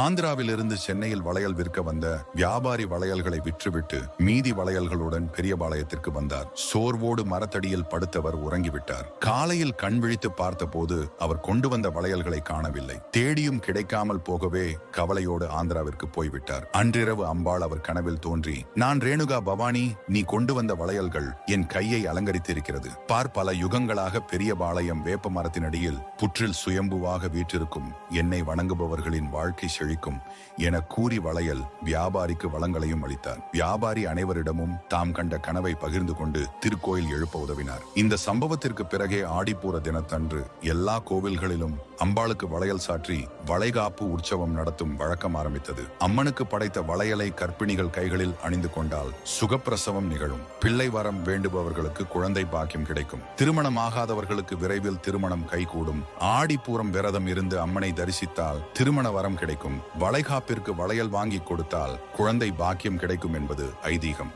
ஆந்திராவிலிருந்து சென்னையில் வளையல் விற்க வந்த வியாபாரி வளையல்களை விற்றுவிட்டு மீதி வளையல்களுடன் பெரியபாளையத்திற்கு வந்தார். சோர்வோடு மரத்தடியில் படுத்தவர் உறங்கிவிட்டார். காலையில் கண் விழித்து பார்த்தபோது அவர் கொண்டு வந்த வளையல்களை காணவில்லை. தேடியும் கிடைக்காமல் போகவே கவலையோடு ஆந்திராவிற்கு போய்விட்டார். அன்றிரவு அம்பாள் அவர் கனவில் தோன்றி நான் ரேணுகா பவானி நீ கொண்டு வந்த வளையல்கள் என் கையை அலங்கரித்திருக்கிறது. பார் பல யுகங்களாக பெரிய பாளையம் வேப்ப மரத்தினடியில் புற்றில் சுயம்புவாக வீற்றிருக்கும். என்னை வணங்குபவர்களின் வாழ்க்கை செழிக்கும் என கூறி வளையல் வியாபாரிக்கு வளங்களையும் அளித்தார். வியாபாரி அனைவரிடமும் தாம் கண்ட கனவை பகிர்ந்து கொண்டு திருக்கோயில் எழுப்ப உதவினார். இந்த சம்பவத்திற்கு பிறகே ஆடிப்பூர தினத்தன்று எல்லா கோவில்களிலும் அம்பாளுக்கு வளையல் சாற்றி வளைகாப்பு உற்சவம் நடத்தும் வழக்கம் ஆரம்பித்தது. அம்மனுக்கு படைத்த வளையலை கர்ப்பிணிகள் கைகளில் அணிந்து கொண்டால் சுகப்பிரசவம் நிகழும். பிள்ளை வரம் வேண்டுபவர்களுக்கு குழந்தை பாக்கியம் கிடைக்கும். திருமணம் ஆகாதவர்களுக்கு விரைவில் திருமணம் கைகூடும். ஆடிப்பூரம் விரதம் இருந்து அம்மனை தரிசித்தால் திருமண வரம் கிடைக்கும். வளைகாப்பிற்கு வளையல் வாங்கி கொடுத்தால் குழந்தை பாக்கியம் கிடைக்கும் என்பது ஐதீகம்.